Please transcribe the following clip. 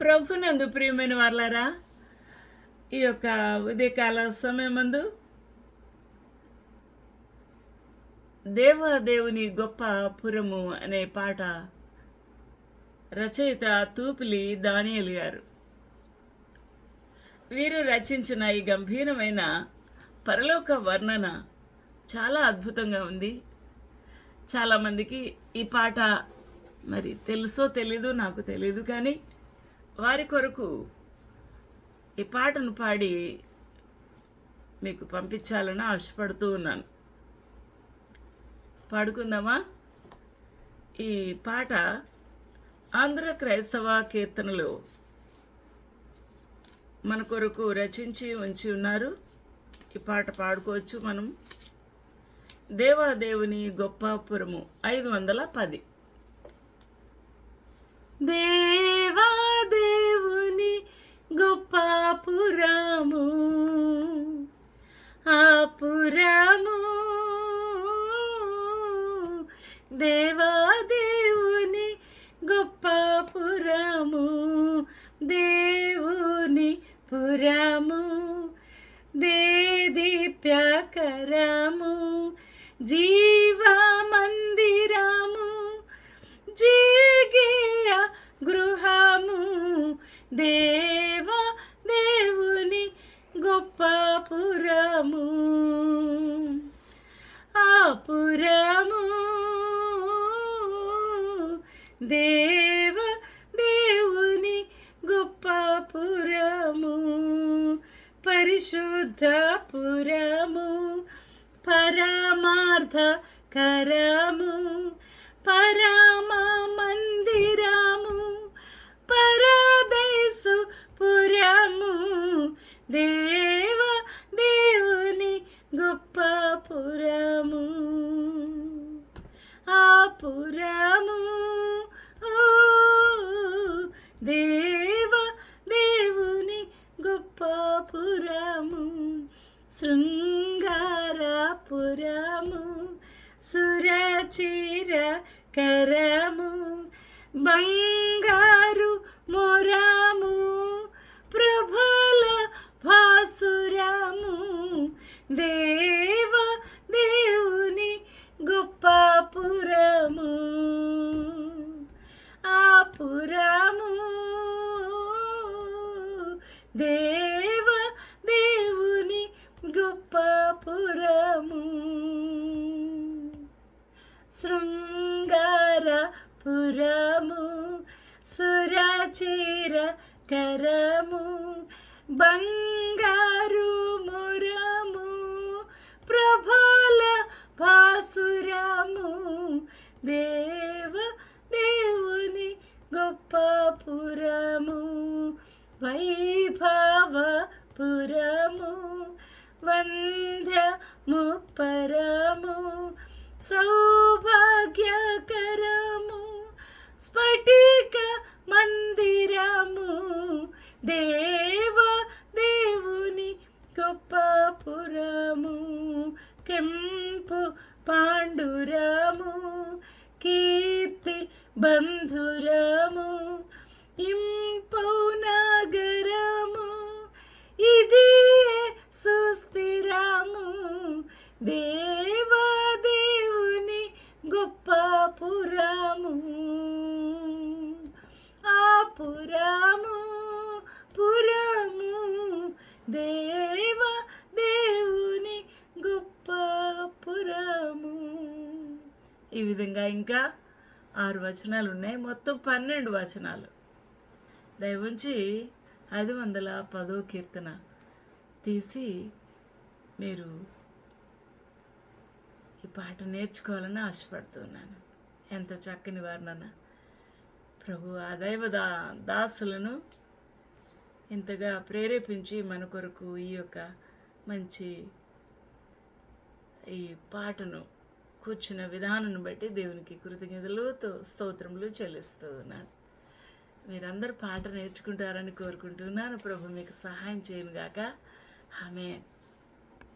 ప్రభునందు ప్రియమైన వాళ్ళారా ఈ యొక్క ఉదయకాల సమయమందు దేవాదేవుని గొప్ప పురము అనే పాట రచయిత తూపిలి దానియలు గారు. వీరు రచించిన ఈ గంభీరమైన పరలోక వర్ణన చాలా అద్భుతంగా ఉంది. చాలామందికి ఈ పాట మరి తెలుసో తెలీదు నాకు తెలీదు కానీ వారి కొరకు ఈ పాటను పాడి మీకు పంపించాలని ఆశపడుతూ ఉన్నాను. పాడుకుందామా? ఈ పాట ఆంధ్ర క్రైస్తవ కీర్తనలు మన కొరకు రచించి ఉంచి ఉన్నారు. ఈ పాట పాడుకోవచ్చు మనం. దేవాదేవుని గొప్పపురము ఐదు వందల పది. అని గొప్పపురము ఆ పురము దేవాదేవుని గొప్పపురము దేవుని పురము దేదీప్యకరము జీవ మందిరము జీగియ గృహ దేవ దేవుని గొప్ప పురము. ఆ పురము. దేవ దేవుని గొప్ప పురము. పరిశుద్ధ పురము. పరమార్థ కరము పరమ మందిర కరము బంగారు మొరము ప్రభుల భాసురము. దేవ దేవుని గొప్ప పురము ఆ పురము. దేవ దేవుని గొప్ప పురము సురచీర కరము బంగారు మురము ప్రభల భాసురము దేవ దేవుని గొప్ప పురము వైభవ వైభవపురము వంద్యము పరము. సౌ స్ఫటిక మందిరము. దేవ దేవుని గొప్పపురము కెంపు పాండురము. కీర్తి బంధురము. ఇంపౌ నగరము. ఇది సుస్థిరము. దేవ దేవుని గొప్ప పురము. పురము పురము. దేవ దేవుని గొప్ప పురము. ఈ విధంగా ఇంకా ఆరు వచనాలు ఉన్నాయి. మొత్తం పన్నెండు వచనాలు. దయవుంచి ఐదు వందల పదో కీర్తన తీసి మీరు ఈ పాట నేర్చుకోవాలని ఆశపడుతున్నాను. ఎంత చక్కని వర్ణన. ప్రభు ఆ దైవ దా దాసులను ఇంతగా ప్రేరేపించి మన కొరకు ఈ యొక్క మంచి ఈ పాటను కూర్చున్న విధానాన్ని బట్టి దేవునికి కృతజ్ఞతలు స్తోత్రములు చెల్లిస్తూ ఉన్నాను మీరందరూ పాట నేర్చుకుంటారని కోరుకుంటున్నాను. ప్రభు మీకు సహాయం చేయను గాక. ఆమె